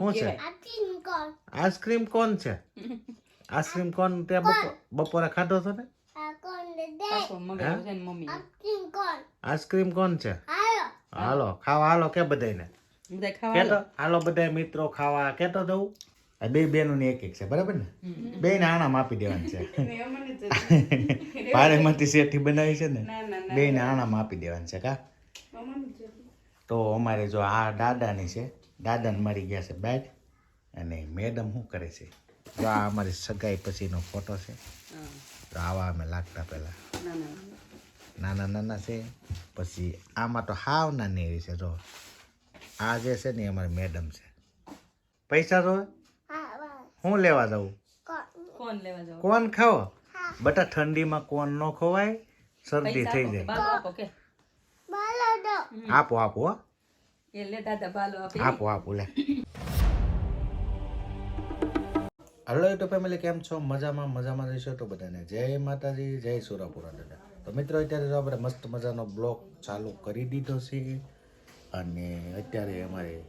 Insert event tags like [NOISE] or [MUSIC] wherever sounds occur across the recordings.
શું છે? આઈસ્ક્રીમ કોણ છે? આઈસ્ક્રીમ કોણ તે બપો- બપોરે ખાધો હતો ને? આઈસ્ક્રીમ કોણ છે? હાલો. ખાવા હાલો કે બધાને બધા ખાવા કેતો? હાલો. બધા મિત્રો ખાવા કેતો દઉં આ બે બેનો ની એક એક છે બરાબર ને? બે ને આણામ આપી દેવાની છે. [LAUGHS] પારેમાંથી [LAUGHS] શેઠી બનાવી છે ને? ના ના ના બે ને. આણામ આપી દેવાની છે કા? તો અમારે જો આ દાદાની છે દાદાને મરી ગયા છે બેડ અને મેડમ શું કરે છે? જો આ અમારી સગાઈ પછીનો ફોટો છે. તો આવા અમે લાગતા પહેલા. ના ના નાના નાના છે. પછી આમાં તો હાવ નાની એવી છે જો. આ જે છે ને અમારી મેડમ છે. પૈસા તો હું લેવા જવું કોણ લેવા જાવ કોણ ખાવો? બટા ઠંડીમાં કોણ ન ખવાય શરદી થઈ જાય. બાલો આપો આપો આપો એ લે દાદા બાલો આપી. આપો આપો લે. હલો યુટ્યુબ ફેમિલી કેમ છો? મજામાં મજામાં રહીશો તો બધાને. જય માતાજી જય સુરાપુરા દાદા. તો મિત્રો અત્યારે તો આપણે મસ્ત મજાનો બ્લોગ ચાલુ કરી દીધો છે અને અત્યારે અમારે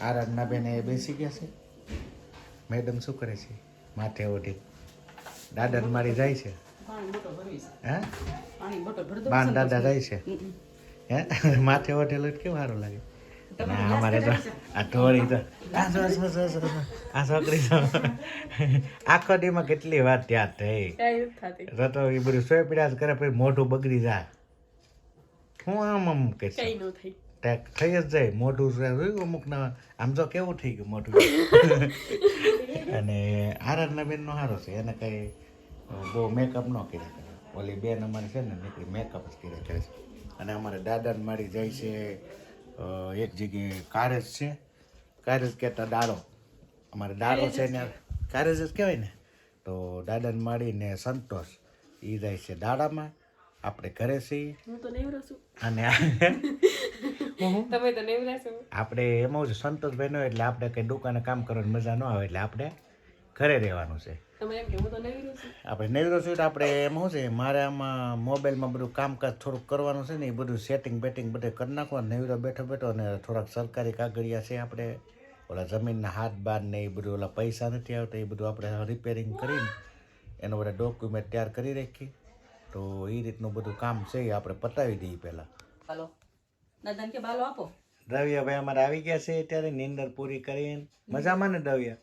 આરાધના બેન એ બેસી ગયા છે. મેડમ શું કરે છે? માથે ઓઢી. દાદાને મારી જાય છે. હે? પાણી બોટલ ભર દો બાન દાદા જાય છે. હે? માથે ઓઢેલો એટલે કેવું સારું લાગે? અને અમારે તો આ થોડી તો આ છોકરી તો આખો દીમાં કેટલી વાત ત્યાં થઈ. તો તો એ બધું સોય પીડા કરે પછી મોઢું બગડી જાય. હું આમ આમ કે થઈ. જ જાય મોઢું અમુક ના આમ તો કેવું થઈ ગયું મોઢું? [LAUGHS] અને આરાધના બેન નો સારો છે એને કઈ બહુ મેકઅપ ન કર્યા કરે. ઓલી બેન અમારે છે ને નીકળી મેકઅપ જ કર્યા કરે છે. અને અમારે દાદાને મારી જાય છે એક જગ્યાએ કારેજ છે. કારેજ કહેતા દાડો. અમારે દાડો છે ને કારેજ જ કહેવાય ને. તો દાદાને માડીને સંતોષ. એ જાય છે દાડામાં. આપણે ઘરે છીએ. હું તો છું. અને [LAUGHS] તમે તો છો. આપણે એમાં જ સંતોષભાઈ નો એટલે આપણે કંઈ દુકાને કામ કરવાની મજા ન આવે એટલે આપણે ઘરે રહેવાનું છે. તો નેવરો છું. આપણે આપણે એમ શું છે મારે આમાં મોબાઈલમાં બધું કામકાજ થોડુંક કરવાનું છે ને એ બધું સેટિંગ બેટિંગ બધે કરી નાખવાનું નેવરો બેઠો બેઠો અને થોડાક સરકારી કાગળિયા છે આપણે ઓલા જમીનના હાથ બાર ને એ બધું ઓલા પૈસા નથી આવતા એ બધું આપણે રિપેરિંગ કરીને એનો બધા ડોક્યુમેન્ટ તૈયાર કરી રાખી તો એ રીતનું બધું કામ છે એ આપણે પતાવી દઈએ પહેલાં. હાલો. દાદાને કે બાલો આપો. દ્રવ્યભાઈ અમારે આવી ગયા છે અત્યારે નીંદર પૂરી કરીને. મજામાં ને દ્રવ્ય?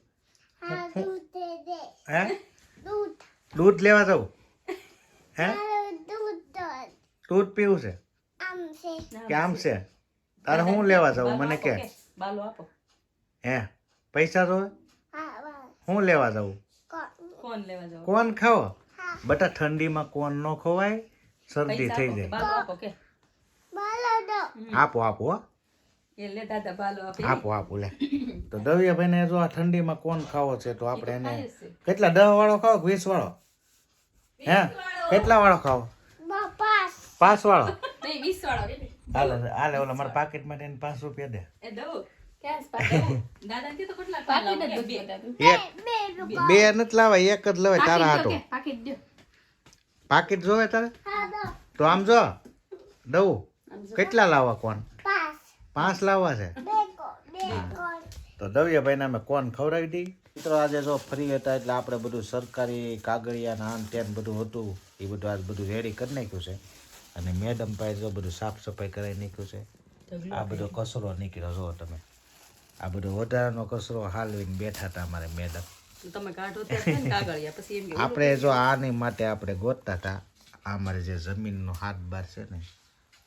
હે? દૂધ. લેવા જવું હે? દૂધ પીવું છે? કે આમ છે? તારે હું લેવા જવું મને કે. બાલો આપો. હે? પૈસા તો હું લેવા જવું કોણ? લેવા જાવ કોણ ખાવો? બટા ઠંડીમાં કોણ ન ખવાય? શરદી થઈ જાય. આપો આપો કે? આપો આપો આપી લે. [LAUGHS] તો દ્રવ્યભાઈને જો આ ઠંડીમાં કોણ ખાવો છે તો આપણે એને કેટલા દહ વાળો ખાવો કે વીસ વાળો? હે? કેટલા વાળો ખાવો? પાંચ વાળો? [LAUGHS] હાલે હાલે ઓલા મારા પાકેટ માટે એને પાંચ રૂપિયા દે. બે. એક બે નથી લાવાય એક જ લેવાય તારા હાટો. પાકીટ પાકીટ જોવે તારે? તો આમ જો દઉં. કેટલા લાવવા કોણ? પાંચ લાવવા છે? તો દવ્યભાઈને અમે કોણ ખવડાવી દઈ મિત્રો આજે જો ફ્રી હતા એટલે આપણે બધું સરકારી કાગળિયા ને આન તેન બધું હતું. એ બધું આજ બધું રેડી કરી નાખ્યું છે. અને મેડમ પાસે જો બધું સાફ સફાઈ કરાવી નાખ્યું છે. આ બધો કચરો નીકળ્યો જો તમે. આ બધો વધારાનો કચરો હાલવીને બેઠા હતા અમારે મેડમ તમે કાઢો ત્યારે છે ને કાગળિયા પછી એમ કે આપણે જો આની માટે આપણે ગોતતા હતા. આ અમારે જે જમીનનો હાથ બાર છે ને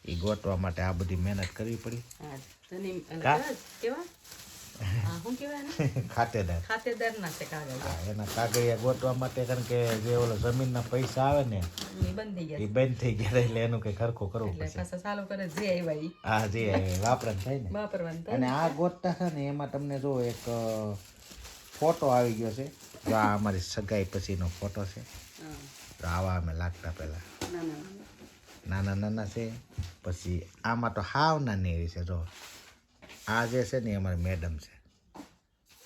એ ગોટવા માટે આ બધી મહેનત કરવી પડી. [LAUGHS] [LAUGHS] ખાતેદાર ખાતેદાર. ના છે કાગળિયા. એના કાગળિયા ગોટવા માટે કારણ કે જે ઓલો જમીનના પૈસા આવે ને એ બંધ થઈ ગયા. એ બંધ થઈ ગયા એટલે એનું કઈ ખરખું કરવું એટલે પાછા ચાલુ કરે જે આવ્યા હા જે વાપરણ થાય ને. વાપરવાનું અને આ ગોતતા છે ને એમાં તમને જો એક ફોટો આવી ગયો છે. જો આ અમારી સગાઈ પછીનો ફોટો છે. તો આવા અમે લાગતા પહેલા. ના ના ના. નાના નાના છે. પછી આમાં તો હાવ નાની એવી છે જો. આ જે છે ને એ અમારી મેડમ છે.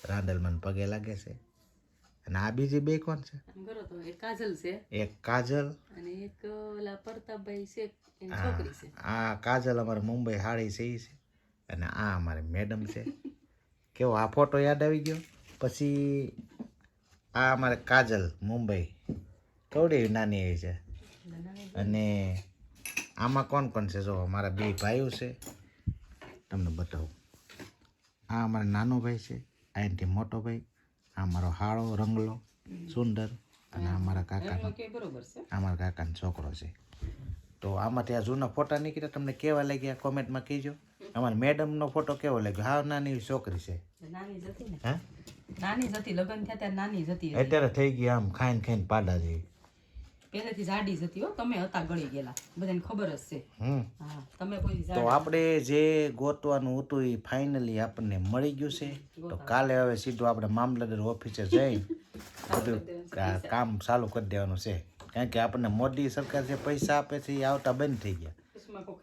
રાંદલમાં પગે લાગે છે. અને આ બીજી બે કોણ છે? એક કાજલ છે. એક કાજલ. અને એક ઓલા પ્રતાપભાઈ છે છોકરી છે. આ કાજલ અમારે મુંબઈ હાળી છે એ છે. અને આ અમારી મેડમ છે. [LAUGHS] કેવો આ ફોટો યાદ આવી ગયો? પછી આ અમારે કાજલ મુંબઈ. કવડી નાની એવી છે? અને આમાં કોણ કોણ છે? જો અમારા બે ભાઈઓ છે. તમને બતાવું. આ અમારો નાનો ભાઈ છે આ એનાથી મોટો ભાઈ આ મારો હાળો રંગલો સુંદર અને આ મારા કાકાનો. અમારા મારા કાકાનો છોકરો છે. તો આમાંથી આ જૂના ફોટા નીકળ્યા તમને કેવા લાગ્યા કોમેન્ટમાં કહેજો. અમારા મેડમનો ફોટો કેવો લાગ્યો? હા નાની છોકરી છે. નાની જતી ને. હા? નાની લગ્ન થયા ત્યારે નાની જતી અત્યારે થઈ ગઈ આમ ખાઈને ખાઈને પાડા જેવી પહેલેથી જાડી જ હતી હો તમે હતા ગળી ગયેલા. બધાને ખબર જ છે. હા તમે કોઈ તો આપણે જે ગોતવાનું હતું એ ફાઇનલી આપણને મળી ગયું છે. તો કાલે હવે સીધું આપણે મામલતદાર ઓફિસે જઈ [LAUGHS] બધું કામ ચાલુ કરી દેવાનું છે. કારણ કે આપણને મોદી સરકાર જે પૈસા આપે છે એ આવતા બંધ થઈ ગયા.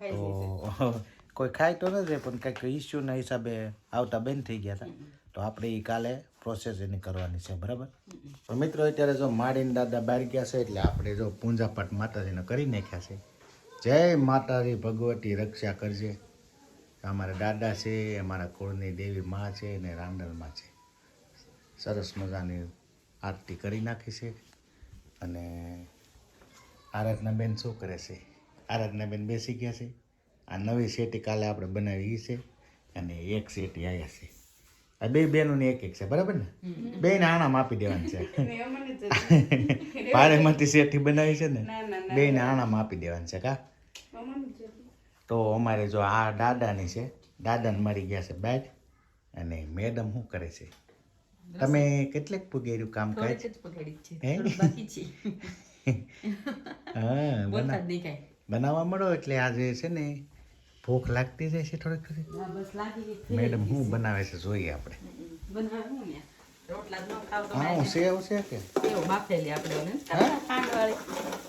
તો [LAUGHS] કોઈ ખાય તો નથી પણ કંઈક ઇસ્યુના હિસાબે આવતા બંધ થઈ ગયા હતા. તો આપણે એ કાલે પ્રોસેસ એની કરવાની છે, બરાબર? તો મિત્રો, અત્યારે જો માડીને દાદા બહાર ગયા છે, એટલે આપણે જો પૂંજાપાઠ માતાજીને કરી નાખ્યા છે. જય માતાજી, ભગવતી રક્ષા કરજે. અમારા દાદા છે, અમારા કુળની દેવી માં છે અને રાંડલમાં છે. સરસ મજાની આરતી કરી નાખી છે અને આરાધનાબેન શું કરે છે? આરાધનાબેન બેસી ગયા છે. આ નવી શેટી કાલે આપણે બનાવી છે અને એક શેટી આવ્યા છે. આ બે બેનોની એક એક છે બરાબર ને? બે ને માપી આપી દેવાની છે. [LAUGHS] પારેમાંથી [LAUGHS] શેઠી બનાવી છે ને? બે ને માપી આપી દેવાની છે કા? તો અમારે જો આ દાદાની છે દાદાને મરી ગયા છે બેટ અને મેડમ શું કરે છે? તમે કેટલેક પુગેર્યું કામ કરે છે હે? [LAUGHS] બનાવવા મળો એટલે આજે છે ને ભૂખ લાગતી જાય છે થોડીક થોડીક? મેડમ શું બનાવે છે જોઈએ આપણે. હું સેવ છે કે?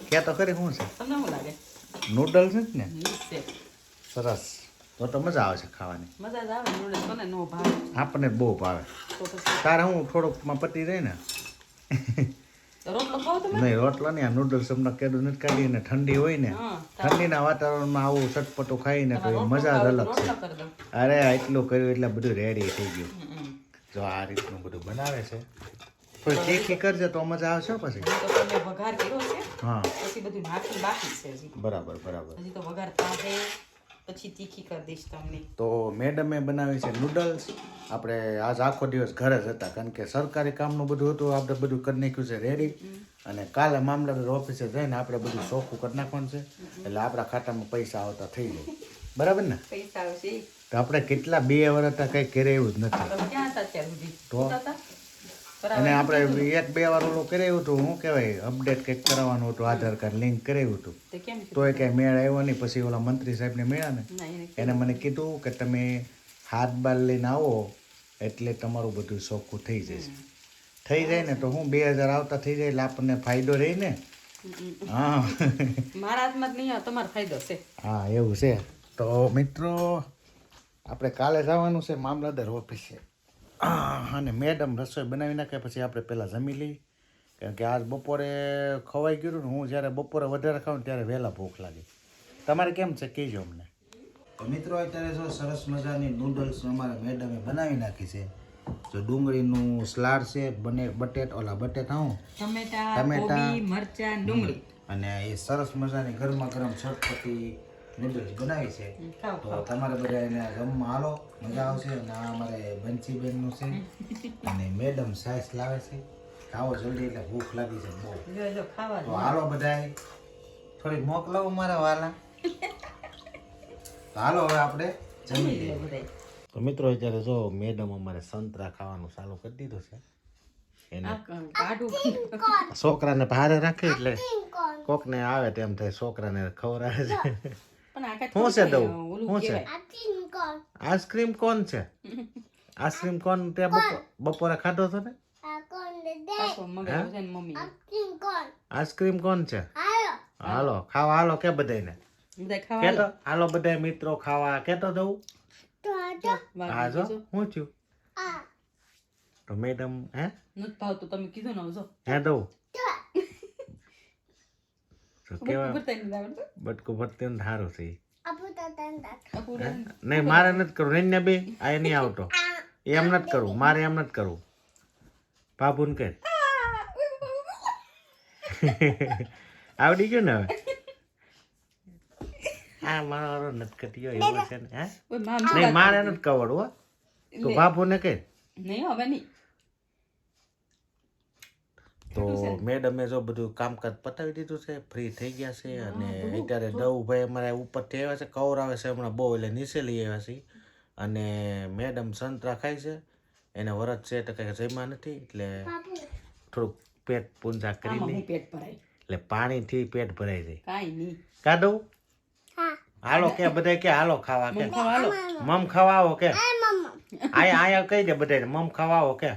ક્યાં તો ખરી શું છે? નૂડલ્સ જ ને? સરસ. તો તો મજા આવે છે ખાવાની. આપણને બહુ ભાવે. તારે હું થોડોક પતી જાય ને? રોટલો ખાવ તમે? નહીં રોટલા નહીં આ નૂડલ્સ અમને કેદું નથી કાઢી ને ઠંડી હોય ને ઠંડીના વાતાવરણમાં આવું ચટપટો ખાઈને તો મજા જ અલગ છે. અરે એટલું કર્યું એટલે બધું રેડી થઈ ગયું. જો આ રીતનું બધું બનાવે છે. કોઈ તીખી કરજે તો મજા આવશે પછી. વઘાર કર્યો છે. હા. પછી બધું નાખી બાકી છે બરાબર બરાબર. હજી તો વઘાર તાજે પછી તીખી કરી દઈશ તમને. તો મેડમે બનાવી છે નૂડલ્સ આપણે આજ આખો દિવસ ઘરે જ હતા કારણ કે સરકારી કામનું બધું હતું આપણે બધું કરી નાખ્યું છે રેડી અને કાલે મામલતદાર ઓફિસે જઈને આપણે બધું ચોખ્ખું કરી નાખવાનું છે. એટલે આપણા ખાતામાં પૈસા આવતા થઈ જાય. બરાબર ને? પૈસા આવશે. તો આપણે કેટલા બે વર્ષ હતા કંઈ કરે એવું જ નથી. અને આપણે એક બે વાર ઓલું કરાવ્યું હતું શું કહેવાય અપડેટ કંઈક કરાવવાનું હતું આધાર કાર્ડ લિંક કરાવ્યું હતું? તોય કાંઈ મેળ આવ્યો નહીં પછી ઓલા મંત્રી સાહેબને મળ્યા ને એને મને કીધું કે તમે હાથ બાર લઈને આવો એટલે તમારું બધું ચોખ્ખું થઈ જશે થઈ જાય ને તો હું બે હજાર આવતા થઈ જાય એટલે આપણને ફાયદો રહે ને. હા. મારા હાથમાં નહીં તમારો ફાયદો છે. હા એવું છે. તો મિત્રો આપણે કાલે જવાનું છે મામલતદાર ઓફિસે. અને મેડમ રસોઈ બનાવી નાખે પછી આપણે પહેલાં જમી લઈએ. કારણ કે આજ બપોરે ખવાઈ ગયું ને હું જ્યારે બપોરે વધારે ખાઉં ત્યારે વહેલા ભૂખ લાગે. તમારે કેમ છે? કહેજો અમને. તો મિત્રો અત્યારે જો સરસ મજાની નૂડલ્સ અમારા મેડમે બનાવી નાખી છે. જો ડુંગળીનું સ્લાડ છે બને બટેટ ઓલા બટેટા હું? ટમેટા ટમેટા. મરચા ડુંગળી. અને એ સરસ મજાની ગરમા ગરમ ચટપટી નૂડલ્સ બનાવી છે. તો તમારે બધા એને જમવા હાલો મજા આવશે અને આ અમારે બંસીબેનનું છે. અને મેડમ સાઈસ લાવે છે. ખાવો જલ્દી એટલે ભૂખ લાગી છે બહુ. જો જો ખાવા તો હાલો બધાય. થોડીક મોકલાવો મારા વાલા. તો હાલો હવે આપણે જમી લઈએ. તો મિત્રો અત્યારે જો મેડમ અમારે સંતરા ખાવાનું ચાલુ કરી દીધું છે. છોકરાને ભારે રાખે એટલે કોકને આવે તેમ થાય છોકરાને ખવડાવે છે. શું છે દઉં? શું છે. આઈસ્ક્રીમ કોણ છે? [LAUGHS] આઈસ્ક્રીમ કોણ તે બપો- બપોરે ખાધો હતો ને? છે આઈસ્ક્રીમ કોણ છે? હાલો. ખાવા હાલો કે બધાને બધા ખાવા કેતો? હાલો. બધા મિત્રો ખાવા કેતો દઉં? હા જો. ગયું. શું તો મેડમ હે? ભાવતું તમે કીધું ને જો. હે દઉં? બટકું ભરતા બટકું ભરતી ને સારું છે નહીં મારે નથી કરવું. રેન્યા બે આ નહીં આવતો. એમ નથી કરવું. મારે એમ નથી કરવું. બાબુને કે [LAUGHS] આવડી ગયું ને હવે? [LAUGHS] હા મારો વારો નથી કટ્યો એવું છે ને હા? નહીં મારે નથી કવડવું હો. તો બાપુને કે નહીં હવે નહીં. તો મેડમે જો બધું કામકાજ પતાવી દીધું છે ફ્રી થઈ ગયા છે અને અત્યારે દવભાઈ અમારે ઉપરથી આવ્યા છે કવર આવે છે હમણાં બહુ એટલે નીચે લઈ આવ્યા છે અને મેડમ સંતરા ખાય છે એને વરત છે તો કંઈ જમ્યા નથી એટલે થોડુંક પેટ પૂંજા કરી લઈ. પેટ ભરાય. એટલે પાણીથી પેટ ભરાઈ જાય કાંઈ નહીં. કાઢું? હાલો કે બધા કે હાલો ખાવા કે. મમ ખાવા આવો કે. આયા આયા કહી દે બધાને મમ ખાવા આવો કે.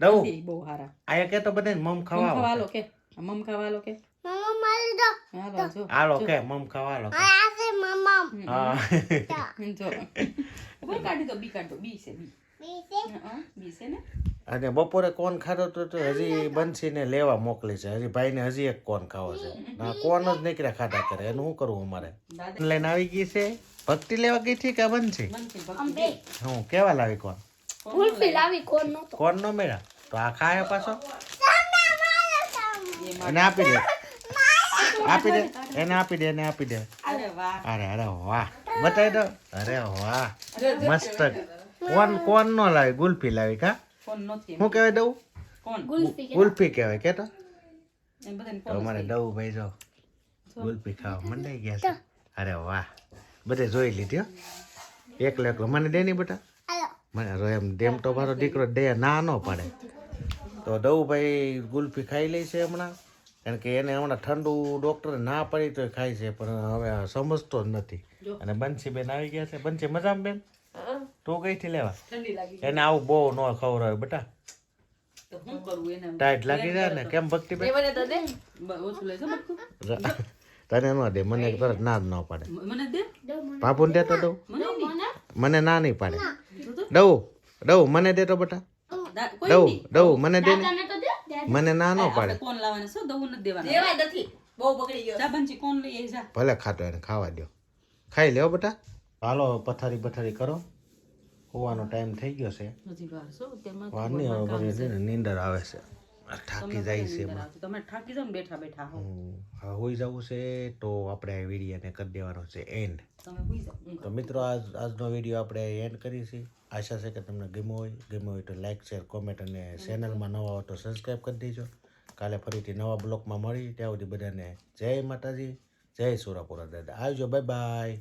દઉં. બહુ હારા. આયા કે તો બધાને મમ મમ ખાવા ખાવા આવો હાલો કે? મમ ખાવા હાલો કે હાલો કે મમ ખાવા હાલો કે. હા. જો. ઉપર કાઢી દો બી કાઢ દો બી છે બી. હં, બી છે ને? અને બપોરે કોણ ખાધો તો તો હજી બંસીને લેવા મોકલી છે. હજી ભાઈને હજી એક કોણ ખાવો છે. ના કોણ જ નીકળ્યા ખાધા કરે. એનું શું કરવું અમારે? લઈને આવી ગઈ છે? ભક્તિ લેવા ગઈ છે કે બંસી? હું કેવા લાવી કોણ? કુલ્ફી લાવી કોણ નતો કોણ નો મેળા? તો આ ખાય પાછો? અને એને આપી દે. આપી દે. એને આપી દે એને આપી દે. અરે અરે અરે વાહ. બતાવી દો. અરે વાહ. મસ્ત. કોણ કોણ નો લાવી? ગુલ્ફી લાવી કા? હું કહેવાય દઉં? ગુલ્ફી કહેવાય. કે તો અમારે દઉં ભાઈ જો. ગુલ્ફી ખાવા મંડાઈ ગયા છે. અરે વાહ. બધે જોઈ લીધી હો. એકલો એકલો. મને દે નહીં બેટા. મને એમ ડેમ તો મારો દીકરો દે ના ન પાડે. તો દઉભાઈ ગુલ્ફી ખાઈ લે છે હમણાં. કારણ કે એને હમણાં ઠંડુ ડૉક્ટરે ના પડી તો ખાય છે પણ હવે સમજતો જ નથી. અને બંસી બેન આવી ગયા છે. બંસી મજામાં બેન? તું કઈથી લેવા? એને આવું બહુ ન ખવડાવે બેટા. તો શું કરવું એને? ટાઈટ લાગી જાય ને કેમ ભક્તિ તને ન દે મને તરત ના જ ન પાડે. બાપુ ને દે તો દઉં? મને? ના નહીં પાડે. દઉં દઉં મને દે તો બટા. નહીં. દઉં મને દે મને ના ન પાડે. કોણ લાવવાનું? છો દવું નથી દેવાનું? દેવાય નથી. બહુ બગડી ગયો. જા બંચી કોણ લઈ જા. ભલે ખાતો એને ખાવા દો ખાઈ લેવો બટા. હાલો પથારી પથારી કરો. હોવાનો ટાઈમ થઈ ગયો છે. હજી વાર છો તેમાં વારની હવે નીંદર આવે છે. થાકી જાય છે. તમે થાકી જાવ બેઠા બેઠા હો. હા હોઈ જવું છે તો આપણે આ વિડીયોને કરી દેવાનો છે એન્ડ. તો મિત્રો આજ આજનો વીડિયો આપણે એન્ડ કરીશું આશા છે કે તમને ગમ્યો હોય. ગમ્યો હોય તો લાઇક શેર કોમેન્ટ અને ચેનલમાં નવા હો તો સબસ્ક્રાઈબ કરી દેજો. કાલે ફરીથી નવા બ્લોગમાં મળી ત્યાં સુધી બધાને જય માતાજી જય સુરાપુરા દાદા. આવજો બાય બાય